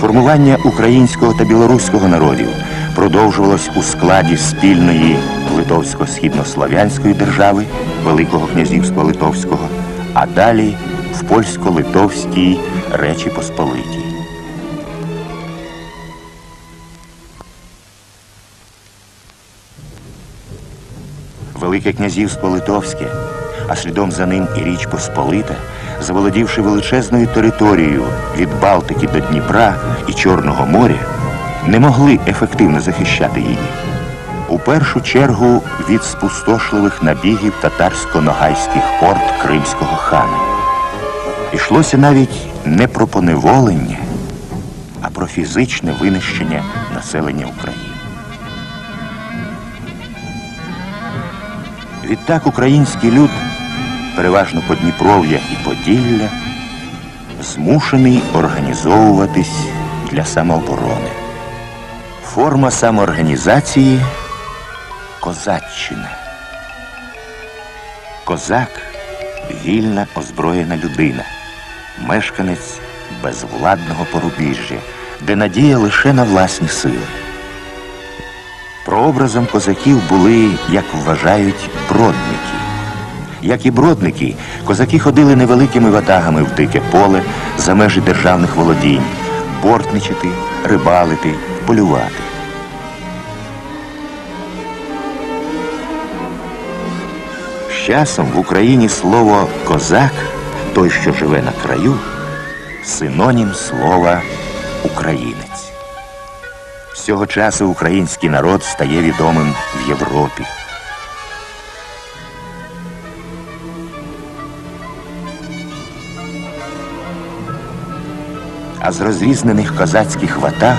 Формування українського та білоруського народів продовжувалось у складі спільної литовсько-східнослов'янської держави Великого князівства Литовського, а далі в польсько-литовській Речі Посполитій. Велике князівство Литовське, а слідом за ним і Річ Посполита, заволодівши величезною територією від Балтики до Дніпра і Чорного моря, не могли ефективно захищати її. У першу чергу від спустошливих набігів татарсько-ногайських орд кримського хана. Ішлося навіть не про поневолення, а про фізичне винищення населення України. Відтак український люд, переважно Подніпров'я і Поділля, змушений організовуватись для самооборони. Форма самоорганізації козаччина. Козак вільна озброєна людина, мешканець безвладного порубіжжя, де надія лише на власні сили. Прообразом козаків були, як вважають, бродники. Як і бродники, козаки ходили невеликими ватагами в дике поле за межі державних володінь, бортничати, рибалити, полювати. З часом в Україні слово козак, той, що живе на краю, синонім слова українець. З цього часу український народ стає відомим в Європі. А з розрізнених козацьких ватаг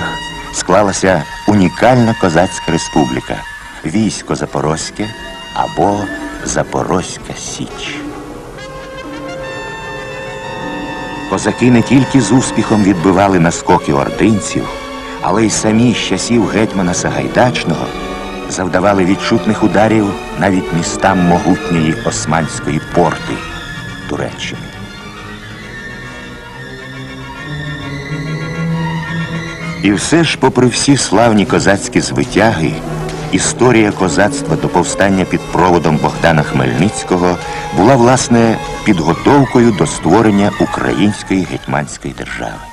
склалася унікальна козацька республіка військо Запорозьке або Запорозька Січ. Козаки не тільки з успіхом відбивали наскоки ординців, але й самі з часів гетьмана Сагайдачного завдавали відчутних ударів навіть містам могутньої османської порти Туреччини. І все ж, попри всі славні козацькі звитяги, історія козацтва до повстання під проводом Богдана Хмельницького була власне підготовкою до створення української гетьманської держави.